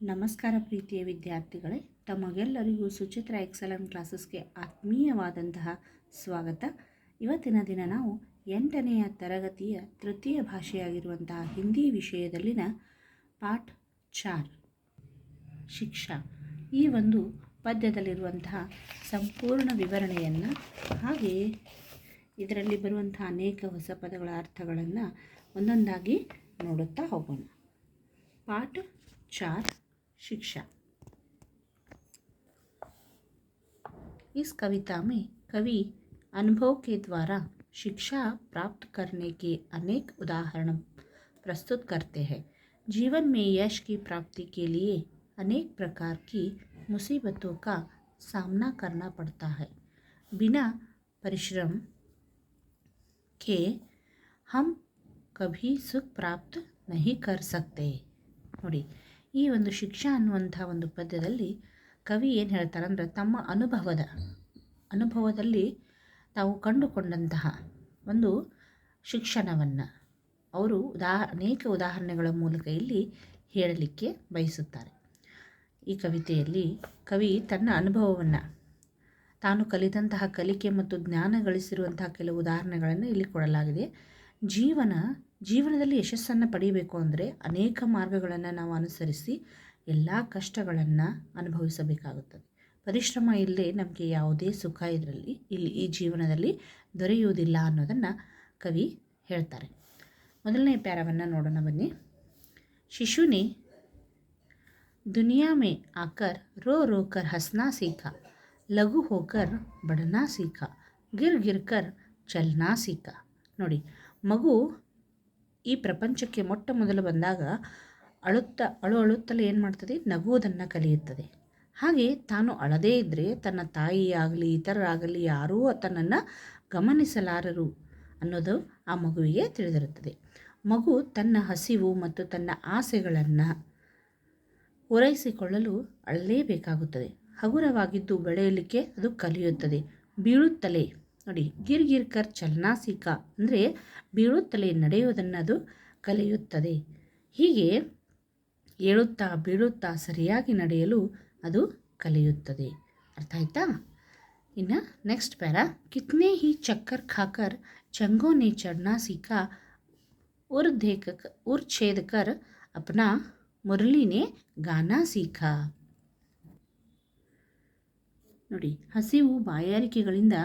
ನಮಸ್ಕಾರ ಪ್ರೀತಿಯ ವಿದ್ಯಾರ್ಥಿಗಳೇ, ತಮಗೆಲ್ಲರಿಗೂ ಸುಚಿತ್ರ ಎಕ್ಸಲೆಂಟ್ ಕ್ಲಾಸಸ್ಗೆ ಆತ್ಮೀಯವಾದಂತಹ ಸ್ವಾಗತ. ಇವತ್ತಿನ ದಿನ ನಾವು ಎಂಟನೆಯ ತರಗತಿಯ ತೃತೀಯ ಭಾಷೆಯಾಗಿರುವಂತಹ ಹಿಂದಿ ವಿಷಯದಲ್ಲಿನ ಪಾಠ ಚಾರ್, ಶಿಕ್ಷಾ. ಈ ಒಂದು ಪದ್ಯದಲ್ಲಿರುವಂತಹ ಸಂಪೂರ್ಣ ವಿವರಣೆಯನ್ನು ಹಾಗೆಯೇ ಇದರಲ್ಲಿ ಬರುವಂತಹ ಅನೇಕ ಹೊಸ ಪದಗಳ ಅರ್ಥಗಳನ್ನು ಒಂದೊಂದಾಗಿ ನೋಡುತ್ತಾ ಹೋಗೋಣ. ಪಾಠ ಚಾರ್ शिक्षा। इस कविता में कवि अनुभव के द्वारा शिक्षा प्राप्त करने के अनेक उदाहरण प्रस्तुत करते हैं। जीवन में यश की प्राप्ति के लिए अनेक प्रकार की मुसीबतों का सामना करना पड़ता है। बिना परिश्रम के हम कभी सुख प्राप्त नहीं कर सकते। ನೋಡಿ ಈ ಒಂದು ಶಿಕ್ಷಾ ಅನ್ನುವಂಥ ಒಂದು ಪದ್ಯದಲ್ಲಿ ಕವಿ ಏನು ಹೇಳ್ತಾರೆ ಅಂದರೆ ತಮ್ಮ ಅನುಭವದ, ಅನುಭವದಲ್ಲಿ ತಾವು ಕಂಡುಕೊಂಡಂತಹ ಒಂದು ಶಿಕ್ಷಣವನ್ನು ಅವರು ಉದಾ, ಅನೇಕ ಉದಾಹರಣೆಗಳ ಮೂಲಕ ಇಲ್ಲಿ ಹೇಳಲಿಕ್ಕೆ ಬಯಸುತ್ತಾರೆ. ಈ ಕವಿತೆಯಲ್ಲಿ ಕವಿ ತನ್ನ ಅನುಭವವನ್ನು ತಾನು ಕಲಿತಂತಹ ಕಲಿಕೆ ಮತ್ತು ಜ್ಞಾನ ಗಳಿಸಿರುವಂತಹ ಕೆಲವು ಉದಾಹರಣೆಗಳನ್ನು ಇಲ್ಲಿ ಕೊಡಲಾಗಿದೆ. ಜೀವನ ಜೀವನದಲ್ಲಿ ಯಶಸ್ಸನ್ನು ಪಡೆಯಬೇಕು ಅಂದರೆ ಅನೇಕ ಮಾರ್ಗಗಳನ್ನು ನಾವು ಅನುಸರಿಸಿ ಎಲ್ಲ ಕಷ್ಟಗಳನ್ನು ಅನುಭವಿಸಬೇಕಾಗುತ್ತದೆ. ಪರಿಶ್ರಮ ಇಲ್ಲದೆ ನಮಗೆ ಯಾವುದೇ ಸುಖ ಇದರಲ್ಲಿ, ಇಲ್ಲಿ ಈ ಜೀವನದಲ್ಲಿ ದೊರೆಯುವುದಿಲ್ಲ ಅನ್ನೋದನ್ನು ಕವಿ ಹೇಳ್ತಾರೆ. ಮೊದಲನೇ ಪ್ಯಾರವನ್ನು ನೋಡೋಣ ಬನ್ನಿ. ಶಿಶುನೇ, ದುನಿಯಾ ಮೇ ಆಕರ್ ರೋ ರೋ ಕರ್ ಹಸ್ನಾ ಸೀಖಾ, ಲಘು ಹೋಕರ್ ಬಡನಾ ಸೀಖಾ, ಗಿರ್ ಗಿರ್ ಕರ್ ಚಲ್ನಾ ಸೀಖಾ. ನೋಡಿ, ಮಗು ಈ ಪ್ರಪಂಚಕ್ಕೆ ಮೊಟ್ಟ ಮೊದಲು ಬಂದಾಗ ಅಳುತ್ತಾ, ಅಳು ಅಳುತ್ತಲೇ ಏನು ಮಾಡ್ತದೆ? ನಗುವುದನ್ನು ಕಲಿಯುತ್ತದೆ. ಹಾಗೆ ತಾನು ಅಳದೇ ಇದ್ದರೆ ತನ್ನ ತಾಯಿ ಆಗಲಿ ಇತರರಾಗಲಿ ಯಾರೂ ತನ್ನನ್ನು ಗಮನಿಸಲಾರರು ಅನ್ನೋದು ಆ ಮಗುವಿಗೆ ತಿಳಿದಿರುತ್ತದೆ. ಮಗು ತನ್ನ ಹಸಿವು ಮತ್ತು ತನ್ನ ಆಸೆಗಳನ್ನು ಪೂರೈಸಿಕೊಳ್ಳಲು ಅಳಲೇಬೇಕಾಗುತ್ತದೆ. ಹಗುರವಾಗಿದ್ದು ಬೆಳೆಯಲಿಕ್ಕೆ ಅದು ಕಲಿಯುತ್ತದೆ. ಬೀಳುತ್ತಲೇ ನೋಡಿ, ಗಿರ್ ಗಿರ್ಕರ್ ಚಲನಾಸಿಕ ಅಂದರೆ ಬೀಳುತ್ತಲೇ ನಡೆಯುವುದನ್ನು ಅದು ಕಲಿಯುತ್ತದೆ. ಹೀಗೆ ಏಳುತ್ತಾ ಬೀಳುತ್ತಾ ಸರಿಯಾಗಿ ನಡೆಯಲು ಅದು ಕಲಿಯುತ್ತದೆ. ಅರ್ಥ ಆಯ್ತಾ? ಇನ್ನು ನೆಕ್ಸ್ಟ್ ಪ್ಯಾರ, ಕಿತ್ನೆ ಹಿ ಚಕ್ಕರ್ ಖಾಕರ್ ಚಂಗೋನೆ ಚಡ್ನಾಸಿಕ ಉರ್ಧೇಕ ಉರ್ ದೇಕಕರ್ ಉರ್ ಛೇದಕರ್ ಅಪನಾ ಮುರಳಿನೇ ಗಾನಾ ಸೀಖ ನೋಡಿ, ಹಸಿವು ಬಾಯಾರಿಕೆಗಳಿಂದ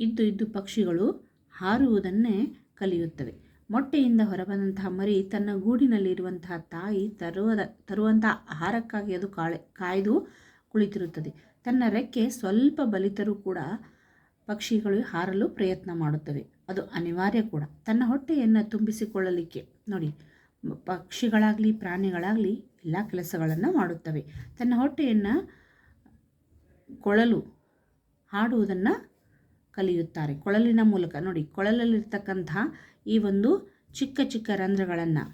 ಇದ್ದು ಇದ್ದು ಪಕ್ಷಿಗಳು ಹಾರುವುದನ್ನೇ ಕಲಿಯುತ್ತವೆ. ಮೊಟ್ಟೆಯಿಂದ ಹೊರಬಂದಂತಹ ಮರಿ ತನ್ನ ಗೂಡಿನಲ್ಲಿರುವಂತಹ ತಾಯಿ ತರುವದ, ತರುವಂತಹ ಆಹಾರಕ್ಕಾಗಿ ಅದು ಕಾಳೆ, ಕಾಯ್ದು ಕುಳಿತಿರುತ್ತದೆ. ತನ್ನ ರೆಕ್ಕೆ ಸ್ವಲ್ಪ ಬಲಿತರೂ ಕೂಡ ಪಕ್ಷಿಗಳು ಹಾರಲು ಪ್ರಯತ್ನ ಮಾಡುತ್ತವೆ. ಅದು ಅನಿವಾರ್ಯ ಕೂಡ. ತನ್ನ ಹೊಟ್ಟೆಯನ್ನು ತುಂಬಿಸಿಕೊಳ್ಳಲಿಕ್ಕೆ ನೋಡಿ, ಪಕ್ಷಿಗಳಾಗಲಿ, ಪ್ರಾಣಿಗಳಾಗಲಿ ಎಲ್ಲ ಕೆಲಸಗಳನ್ನು ಮಾಡುತ್ತವೆ. ತನ್ನ ಹೊಟ್ಟೆಯನ್ನು ಕೊಳಲು ಹಾಡುವುದನ್ನು ಕಲಿಯುತ್ತಾರೆ. ಕೊಳಲಿನ ಮೂಲಕ ನೋಡಿ ಕೊಳಲಲ್ಲಿರ್ತಕ್ಕಂತಹ ಈ ಒಂದು ಚಿಕ್ಕ ಚಿಕ್ಕ ರಂಧ್ರಗಳನ್ನು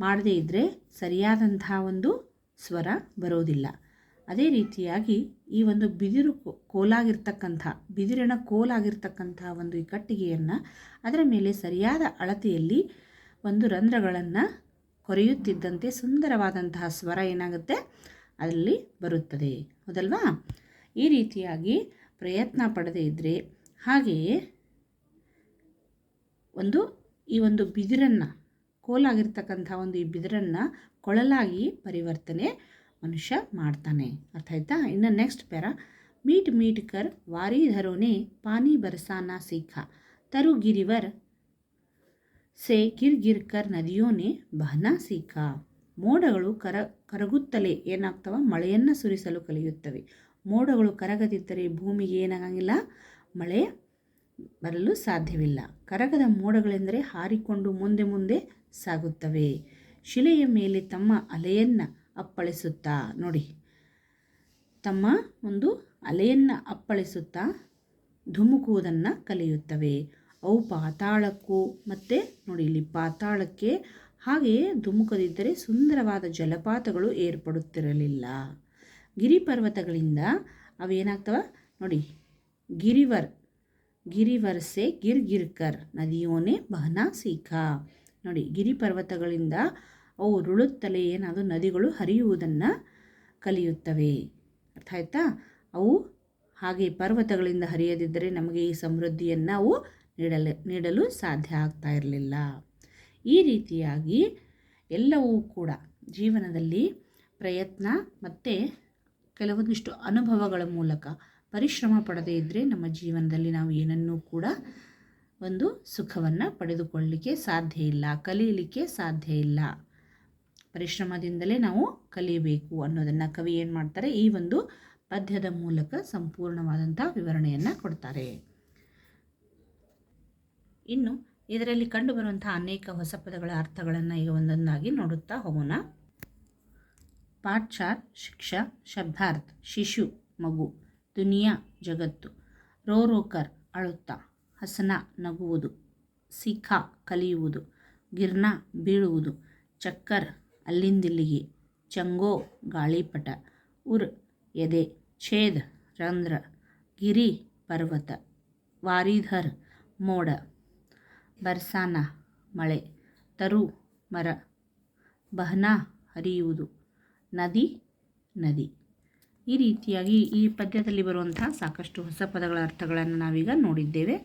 ಮಾಡದೇ ಇದ್ದರೆ ಸರಿಯಾದಂತಹ ಒಂದು ಸ್ವರ ಬರೋದಿಲ್ಲ. ಅದೇ ರೀತಿಯಾಗಿ ಈ ಒಂದು ಬಿದಿರು ಕೋಲಾಗಿರ್ತಕ್ಕಂಥ, ಬಿದಿರಿನ ಕೋಲಾಗಿರ್ತಕ್ಕಂಥ ಒಂದು ಈ ಕಟ್ಟಿಗೆಯನ್ನು ಅದರ ಮೇಲೆ ಸರಿಯಾದ ಅಳತೆಯಲ್ಲಿ ಒಂದು ರಂಧ್ರಗಳನ್ನು ಕೊರೆಯುತ್ತಿದ್ದಂತೆ ಸುಂದರವಾದಂತಹ ಸ್ವರ ಏನಾಗುತ್ತೆ? ಅಲ್ಲಿ ಬರುತ್ತದೆ. ಹೌದಲ್ವಾ? ಈ ರೀತಿಯಾಗಿ ಪ್ರಯತ್ನ ಪಡದೇ ಇದ್ದರೆ ಹಾಗೆಯೇ ಒಂದು ಈ ಒಂದು ಬಿದಿರನ್ನು, ಕೋಲಾಗಿರ್ತಕ್ಕಂಥ ಒಂದು ಈ ಬಿದಿರನ್ನು ಕೊಳಲಾಗಿ ಪರಿವರ್ತನೆ ಮನುಷ್ಯ ಮಾಡ್ತಾನೆ. ಅರ್ಥ ಆಯ್ತಾ? ಇನ್ನು ನೆಕ್ಸ್ಟ್ ಪ್ಯಾರ. ಮೀಟ್ ಮೀಟ್ ಕರ್ ವಾರಿ ಧರೋನೆ ಪಾನಿ ಬರಸಾನ ಸೀಖ. ತರು ಗಿರಿವರ್ ಸೆ ಗಿರ್ ಗಿರ್ ಕರ್ ನದಿಯೋನೆ ಬಹನ ಸೀಖ. ಮೋಡಗಳು ಕರ, ಕರಗುತ್ತಲೇ ಏನಾಗ್ತವ? ಮಳೆಯನ್ನು ಸುರಿಸಲು ಕಲಿಯುತ್ತವೆ. ಮೋಡಗಳು ಕರಗದಿದ್ದರೆ ಭೂಮಿಗೆ ಏನಾಗಂಗಿಲ್ಲ, ಮಳೆ ಬರಲು ಸಾಧ್ಯವಿಲ್ಲ. ಕರಗದ ಮೋಡಗಳೆಂದರೆ ಹಾರಿಕೊಂಡು ಮುಂದೆ ಮುಂದೆ ಸಾಗುತ್ತವೆ. ಶಿಲೆಯ ಮೇಲೆ ತಮ್ಮ ಅಲೆಯನ್ನು ಅಪ್ಪಳಿಸುತ್ತಾ, ನೋಡಿ. ತಮ್ಮ ಒಂದು ಅಲೆಯನ್ನು ಅಪ್ಪಳಿಸುತ್ತಾ ಧುಮುಕುವುದನ್ನು ಕಲಿಯುತ್ತವೆ. ಅವು ಪಾತಾಳಕ್ಕೂ ಮತ್ತು, ನೋಡಿ, ಇಲ್ಲಿ ಪಾತಾಳಕ್ಕೆ ಹಾಗೆಯೇ ಧುಮುಕದಿದ್ದರೆ ಸುಂದರವಾದ ಜಲಪಾತಗಳು ಏರ್ಪಡುತ್ತಿರಲಿಲ್ಲ. ಗಿರಿಪರ್ವತಗಳಿಂದ ಅವೇನಾಗ್ತವ? ನೋಡಿ, ಗಿರಿವರ್, ಗಿರಿವರ್ಸೆ ಗಿರ್ ಗಿರ್ಕರ್ ನದಿಯೋನೆ ಬಹನಾ ಸೀಖ ನೋಡಿ ಗಿರಿ ಪರ್ವತಗಳಿಂದ ಅವು ರುಳುತ್ತಲೇ ಏನಾದರೂ ನದಿಗಳು ಹರಿಯುವುದನ್ನು ಕಲಿಯುತ್ತವೆ. ಅರ್ಥ ಆಯ್ತಾ? ಅವು ಹಾಗೆ ಪರ್ವತಗಳಿಂದ ಹರಿಯದಿದ್ದರೆ ನಮಗೆ ಈ ಸಮೃದ್ಧಿಯನ್ನು ಅವು ನೀಡಲು ನೀಡಲು ಸಾಧ್ಯ ಆಗ್ತಾ ಇರಲಿಲ್ಲ. ಈ ರೀತಿಯಾಗಿ ಎಲ್ಲವೂ ಕೂಡ ಜೀವನದಲ್ಲಿ ಪ್ರಯತ್ನ ಮತ್ತು ಕೆಲವೊಂದಿಷ್ಟು ಅನುಭವಗಳ ಮೂಲಕ ಪರಿಶ್ರಮ ಪಡದೇ ಇದ್ದರೆ ನಮ್ಮ ಜೀವನದಲ್ಲಿ ನಾವು ಏನನ್ನೂ ಕೂಡ ಒಂದು ಸುಖವನ್ನು ಪಡೆದುಕೊಳ್ಳಲಿಕ್ಕೆ ಸಾಧ್ಯ ಇಲ್ಲ ಕಲಿಯಲಿಕ್ಕೆ ಸಾಧ್ಯ ಇಲ್ಲ. ಪರಿಶ್ರಮದಿಂದಲೇ ನಾವು ಕಲಿಯಬೇಕು ಅನ್ನೋದನ್ನು ಕವಿ ಏನು ಮಾಡ್ತಾರೆ? ಈ ಒಂದು ಪದ್ಯದ ಮೂಲಕ ಸಂಪೂರ್ಣವಾದಂಥ ವಿವರಣೆಯನ್ನು ಕೊಡ್ತಾರೆ. ಇನ್ನು ಇದರಲ್ಲಿ ಕಂಡುಬರುವಂಥ ಅನೇಕ ಹೊಸ ಪದಗಳ ಅರ್ಥಗಳನ್ನು ಈಗ ಒಂದೊಂದಾಗಿ ನೋಡುತ್ತಾ ಹೋಗೋಣ. ಪಾಠ ಶಿಕ್ಷ, ಶಬ್ದಾರ್ಥ, ಶಿಶು, ಮಗು, ದುನಿಯಾ, ಜಗತ್ತು, ರೋರೋಕರ್, ಅಳುತ್ತಾ, ಹಸನ, ನಗುವುದು, ಸಿಖಾ, ಕಲಿಯುವುದು, ಗಿರ್ನ, ಬೀಳುವುದು, ಚಕ್ಕರ್, ಅಲ್ಲಿಂದಿಲ್ಲಿಗೆ, ಚಂಗೋ, ಗಾಳಿಪಟ, ಉರ್, ಎದೆ, ಛೇದ್, ರಂಧ್ರ, ಗಿರಿ, ಪರ್ವತ, ವಾರಿಧರ್, ಮೋಡ, ಬರ್ಸಾನ, ಮಳೆ, ತರು, ಮರ, ಬಹನ, ಹರಿಯುವುದು. ನದಿ ನದಿ. ಈ ರೀತಿಯಾಗಿ ಈ ಪದ್ಯದಲ್ಲಿ ಬರುವಂತಹ ಸಾಕಷ್ಟು ಹೊಸ ಪದಗಳ ಅರ್ಥಗಳನ್ನು ನಾವೀಗ ನೋಡಿದ್ದೇವೆ.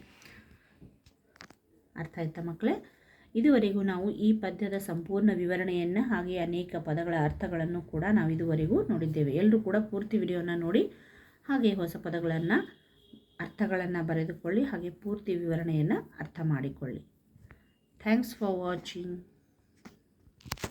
ಅರ್ಥ ಆಯ್ತಾ ಮಕ್ಕಳೇ? ಇದುವರೆಗೂ ನಾವು ಈ ಪದ್ಯದ ಸಂಪೂರ್ಣ ವಿವರಣೆಯನ್ನು ಹಾಗೆ ಅನೇಕ ಪದಗಳ ಅರ್ಥಗಳನ್ನು ಕೂಡ ನಾವು ಇದುವರೆಗೂ ನೋಡಿದ್ದೇವೆ. ಎಲ್ಲರೂ ಕೂಡ ಪೂರ್ತಿ ವಿಡಿಯೋನ ನೋಡಿ ಹಾಗೆ ಹೊಸ ಪದಗಳನ್ನು, ಅರ್ಥಗಳನ್ನು ಬರೆದುಕೊಳ್ಳಿ, ಹಾಗೆ ಪೂರ್ತಿ ವಿವರಣೆಯನ್ನು ಅರ್ಥ ಮಾಡಿಕೊಳ್ಳಿ. Thanks for watching.